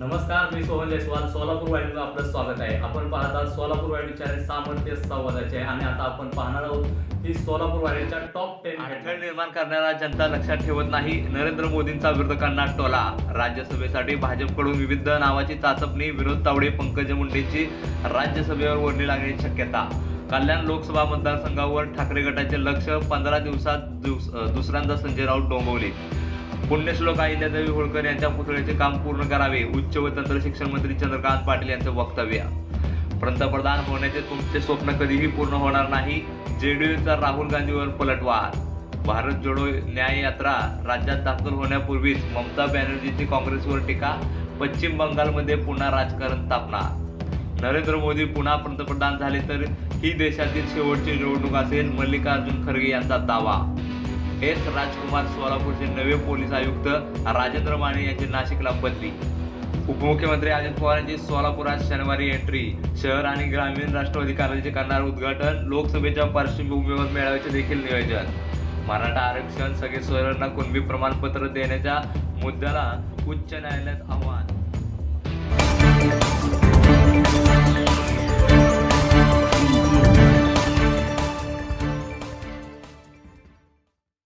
नमस्कार मी सोहन जयस्वाल सोलापूर वाहिनीला आपलं स्वागत आहे. आपण पाहत आहात सोलापूर वाहिनी चॅनल सामर्थ्य संवादाचे आहे. आणि आता आपण पाहणार आहोत की सोलापूर वाहिनीच्या टॉप टेन अडथळे निर्माण करणारा जनता लक्षात ठेवत नाही नरेंद्र मोदींचा विरोधकांना टोला. राज्यसभेसाठी भाजपकडून विविध नावाची चाचपणी विनोद तावडे पंकज मुंडेची राज्यसभेवर ओढणी लागण्याची शक्यता. कल्याण लोकसभा मतदारसंघावर ठाकरे गटाचे लक्ष पंधरा दिवसात दुसऱ्यांदा संजय राऊत डोंबवले. पुण्यश्लोक अहिल्यादेवी होळकर यांच्या पुतळ्याचे काम पूर्ण करावे. उच्च व तंत्र शिक्षण मंत्री चंद्रकांत पाटील यांचं वक्तव्य. पंतप्रधान होण्याचे तुमचे स्वप्न कधीही पूर्ण होणार नाही. जेडीयूचा राहुल गांधीवर पलटवार. भारत जोडो न्याय यात्रा राज्यात दाखल होण्यापूर्वीच ममता बॅनर्जीची काँग्रेसवर टीका. पश्चिम बंगालमध्ये पुन्हा राजकारण तापणार. नरेंद्र मोदी पुन्हा पंतप्रधान झाले तर ही देशातील शेवटची निवडणूक असेल मल्लिकार्जुन खरगे यांचा दावा. एस राजकुमार सोलापूरचे नवे पोलीस आयुक्त राजेंद्र माने यांची नाशिकला बदली उपमुख्यमंत्री अजित पवार यांची सोलापुरात शनिवारी एंट्री शहर आणि ग्रामीण राष्ट्रवादी कार्यालयाचे करणार उद्घाटन लोकसभेच्या पार्श्वभूमीवर मेळाव्याचे देखील नियोजन. मराठा आरक्षण सगळे सोयरांना कुणबी प्रमाणपत्र देण्याच्या मुद्द्याला उच्च न्यायालयात आव्हान.